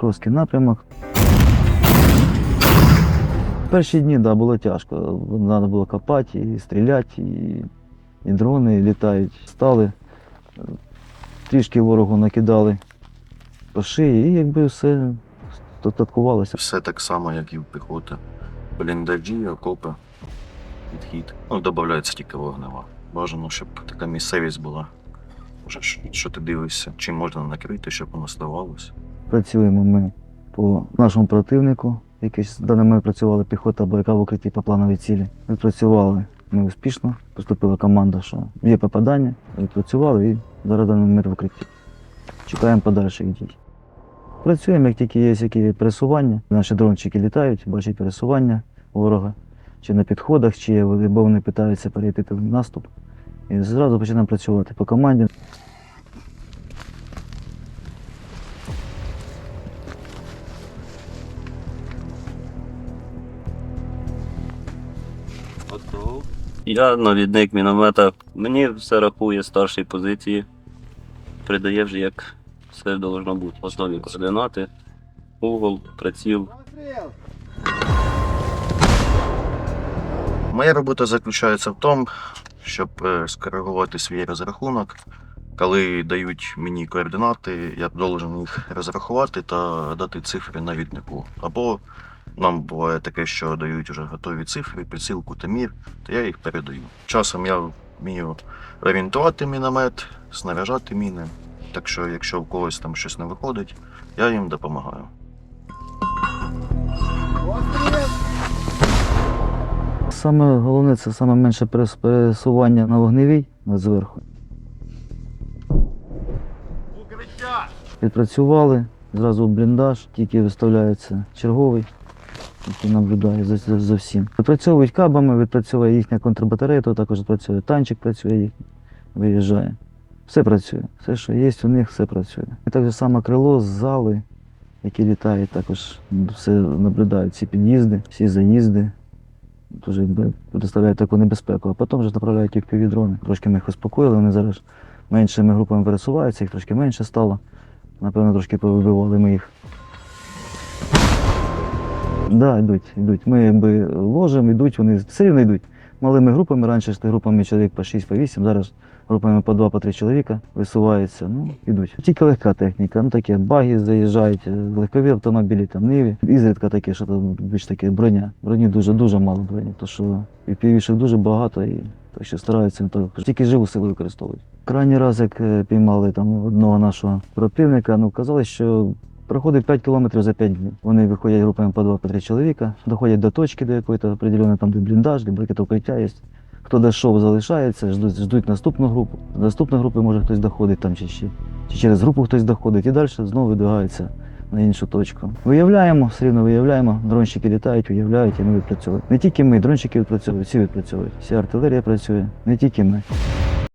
Покровський напрямок. Перші дні да, було тяжко. Треба було копати, і стріляти, і, і дрони літають. Стали, трішки ворогу накидали по шиї, і якби все статкувалося. Все так само, як і в піхоти. Бліндажі, окопи, підхід. Ну, додається тільки вогнева. Бажано, щоб така місцевість була. Що- ти дивишся, чим можна накрити, щоб воно ставалося. Працюємо ми по нашому противнику. Якийсь в даний момент працювала піхота, або яка в укритті по плановій цілі. Відпрацювали ми успішно. Поступила команда, що є попадання. Відпрацювали і зараз даний момент в укритті. Чекаємо подальших дій. Працюємо, як тільки є які пересування. Наші дрончики літають, бачать пересування ворога, чи на підходах, чи вони- бо вони питаються перейти в наступ. І зразу починаємо працювати по команді. Готов. Я навідник міномета. Мені все рахує старшій позиції. Придає вже як все должно бути. Основні координати, угол, приціл. Моя робота заключається в тому, щоб е, скоригувати свій розрахунок. Коли дають мені координати, я должен їх розрахувати та дати цифри навіднику. Або нам буває таке, що дають вже готові цифри, прицілку та мір, то я їх передаю. Часом я вмію орієнтувати міномет, снаряжати міни. Так що, якщо в когось там щось не виходить, я їм допомагаю. Саме головне це саме менше пересування на вогневій зверху. Відпрацювали, зразу бліндаж, тільки виставляється черговий, який наблюдає за, за, за всім. Відпрацьовують кабами, відпрацьовує їхня контрбатарея, то також працює танчик, працює їхній, виїжджає. Все працює. Все, що є, у них все працює. І так само крило, з зали, які літають, також все наблюдають, всі під'їзди, всі заїзди дуже представляють таку небезпеку, а потім вже направляють їх півдрони. Трошки ми їх успокоїли, вони зараз меншими групами пересуваються, їх трошки менше стало. Напевно, трошки повибивали ми їх. Да, йдуть, йдуть. Ми якби ложимо, йдуть, вони все рівно йдуть. Малими групами, раніше йшли групами чоловік по 6, по 8, зараз групами по 2, по 3 чоловіка висуваються, ну, йдуть. Тільки легка техніка, ну таке баги заїжджають, е, легкові автомобілі, там ниві. Ізрідка таке, що там більш таке броня. Броні дуже дуже мало броні, то що і півішок дуже багато, і так що стараються то, тільки живу силу використовують. Крайній раз, як е, піймали там одного нашого противника, ну казали, що проходить 5 кілометрів за 5 днів. Вони виходять групами по 2 по 3 чоловіка, доходять до точки до якої-то определеної, там де бліндаж, де брикет укриття є. Хто дійшов, залишається, ждуть, ждуть наступну групу. З наступної групи може хтось доходить там чи, чи, чи через групу хтось доходить і далі знову видвигається на іншу точку. Виявляємо, все рівно виявляємо, дронщики літають, виявляють і ми відпрацьовуємо. Не тільки ми, дронщики відпрацьовують, всі відпрацьовують. Вся артилерія працює, не тільки ми.